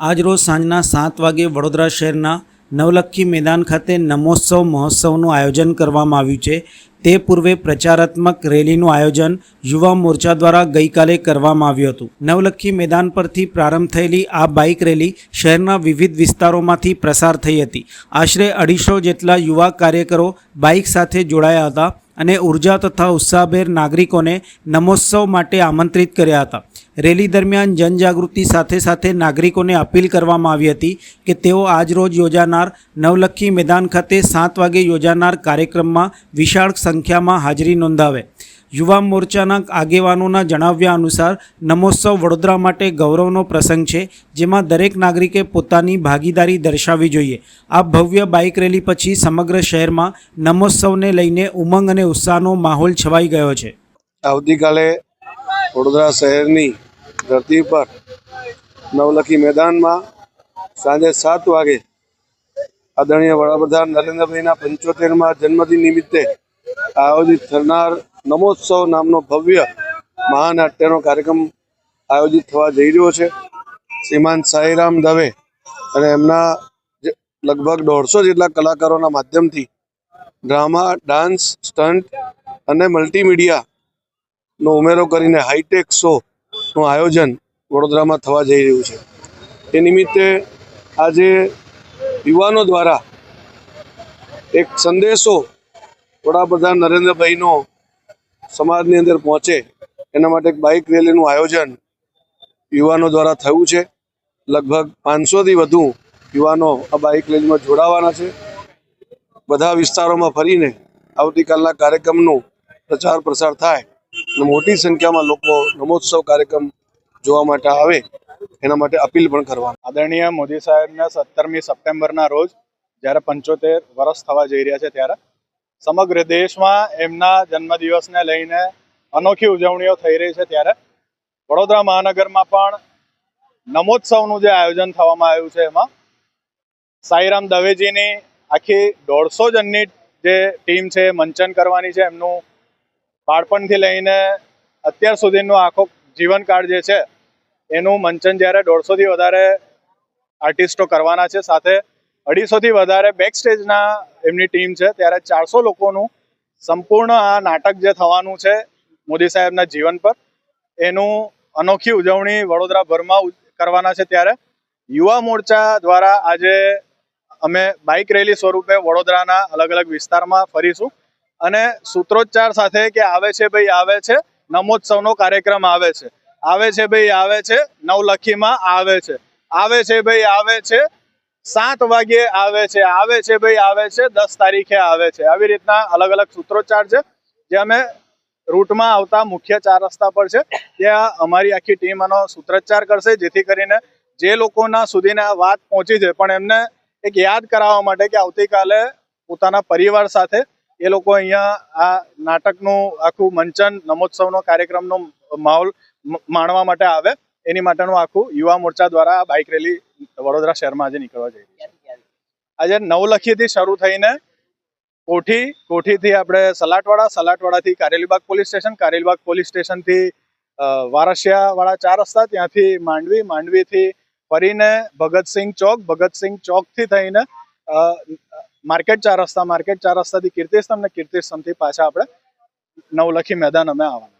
આજરોજ સાંજના સાત વાગે વડોદરા શહેરના નવલખી મેદાન ખાતે નમોત્સવ મહોત્સવનું આયોજન કરવામાં આવ્યું છે. તે પૂર્વે પ્રચારાત્મક રેલીનું આયોજન યુવા મોરચા દ્વારા ગઈકાલે કરવામાં આવ્યું હતું. નવલખી મેદાન પરથી પ્રારંભ થયેલી આ બાઇક રેલી શહેરના વિવિધ વિસ્તારોમાંથી પ્રસાર થઈ હતી. આશરે અઢીસો જેટલા યુવા કાર્યકરો બાઇક સાથે જોડાયા હતા અને ઊર્જા તથા ઉત્સાહભેર નાગરિકોને નમોત્સવ માટે આમંત્રિત કર્યા હતા. રેલી દરમિયાન જનજાગૃતિ સાથે સાથે નાગરિકોને અપીલ કરવામાં આવી હતી કે તેઓ આજરોજ યોજાનાર નવલખી મેદાન ખાતે સાત વાગે યોજાનાર કાર્યક્રમમાં વિશાળ સંખ્યામાં હાજરી નોંધાવે. યુવા મોરચાના આગેવાનોના જણાવ્યા અનુસાર, નમોત્સવ વડોદરા માટે ગૌરવનો પ્રસંગ છે, જેમાં દરેક નાગરિકે પોતાની ભાગીદારી દર્શાવવી જોઈએ. આ ભવ્ય બાઇક રેલી પછી સમગ્ર શહેરમાં નમોત્સવને લઈને ઉમંગ અને ઉત્સાહનો માહોલ છવાઈ ગયો છે. આવતીકાલે વડોદરા શહેરની ધરતી પર નવલખી મેદાનમાં સાંજે સાત વાગે આદરણીય વડાપ્રધાન નરેન્દ્રભાઈના પંચોતેરમાં જન્મદિન નિમિત્તે આયોજિત થનાર નમોત્સવ નામનો ભવ્ય મહાનાટ્યનો કાર્યક્રમ આયોજિત થવા જઈ રહ્યો છે. શ્રીમાન સાઈરામ દવે અને એમના લગભગ દોઢસો જેટલા કલાકારોના માધ્યમથી ડ્રામા, ડાન્સ સ્ટન્ટ અને મલ્ટીમીડિયાનો ઉમેરો કરીને હાઈટેક શો નું આયોજન વડોદરામાં થવા જઈ રહ્યું છે. એ નિમિત્તે આજે યુવાનો દ્વારા એક સંદેશો વડાપ્રધાન નરેન્દ્રભાઈનો સમાજની અંદર પહોંચે એના માટે એક બાઇક રેલીનું આયોજન યુવાનો દ્વારા થયું છે. લગભગ પાંચસોથી વધુ યુવાનો આ બાઇક રેલીમાં જોડાવાના છે. બધા વિસ્તારોમાં ફરીને આવતીકાલના કાર્યક્રમનું પ્રચાર પ્રસાર થાય મોટી સંખ્યામાં લોકો નમોત્સવ કાર્યક્રમ જોવા માટે આવે, એના માટે અપીલ પણ કરવાની. આદરણીય મોદી સાહેબના સત્તરમી સપ્ટેમ્બરના રોજ જ્યારે પંચોતેર વર્ષ થવા જઈ રહ્યા છે ત્યારે સમગ્ર દેશમાં એમના જન્મદિવસને લઈને અનોખી ઉજવણીઓ થઈ રહી છે ત્યારે વડોદરા મહાનગરમાં પણ નમોત્સવનું જે આયોજન થવામાં આવ્યું છે એમાં સાઈરામ દવેજીની આખી દોઢસો જણની જે ટીમ છે, મંચન કરવાની છે, એમનું બાળપણથી લઈને અત્યાર સુધીનો આખો જીવનકાળ જે છે, એનું મંચન જ્યારે દોઢસોથી વધારે આર્ટિસ્ટો કરવાના છે, સાથે અઢીસોથી વધારે બેક સ્ટેજના એમની ટીમ છે, ત્યારે ચારસો લોકોનું સંપૂર્ણ આ નાટક જે થવાનું છે, મોદી સાહેબના જીવન પર, એનું અનોખી ઉજવણી વડોદરાભરમાં કરવાના છે ત્યારે યુવા મોરચા દ્વારા આજે અમે બાઇક રેલી સ્વરૂપે વડોદરાના અલગ અલગ વિસ્તારમાં ફરીશું. અને સૂત્રોચ્ચાર સાથે કે આવે છે ભાઈ આવે છે, નમોત્સવનો કાર્યક્રમ આવે છે. આવે છે ભાઈ આવે છે, નવલખીમાં આવે છે. આવે છે ભાઈ આવે છે, સાત વાગ્યે આવે છે. આવે છે ભાઈ આવે છે, દસ તારીખે આવે છે. આવી રીતના અલગ અલગ સૂત્રોચ્ચાર છે, જે અમે રૂટમાં આવતા મુખ્ય ચાર રસ્તા પર છે. ત્યાં અમારી આખી ટીમ આનો સૂત્રોચ્ચાર કરશે, જેથી કરીને જે લોકોના સુધીને વાત પહોંચી છે, પણ એમને એક યાદ કરાવવા માટે કે આવતીકાલે પોતાના પરિવાર સાથે એ લોકો અહીંયા આ નાટકનું આખું મંચન, નમોત્સવનો કાર્યક્રમનો માહોલ માણવા માટે આવે. એની માટેનું આખું યુવા મોરચા દ્વારા આ બાઇક રેલી વડોદરા શહેરમાં આજે નીકળવા જઈ આજે નવલખીથી શરૂ થઈને કોઠી, કોઠીથી આપણે Salatwada, સલાટવાડાથી Karelibaug police station, Karelibaug police સ્ટેશનથી વારસિયાવાળા ચાર રસ્તા, ત્યાંથી માંડવી, માંડવીથી ફરીને ભગતસિંહ ચોક, ભગતસિંહ ચોકથી થઈને માર્કેટ ચાર રસ્તા, માર્કેટ ચાર રસ્તાથી કીર્તિસ્તંભ ને કીર્તિસ્તંભથી પાછા આપણે નવલખી મેદાન અમે આવવાના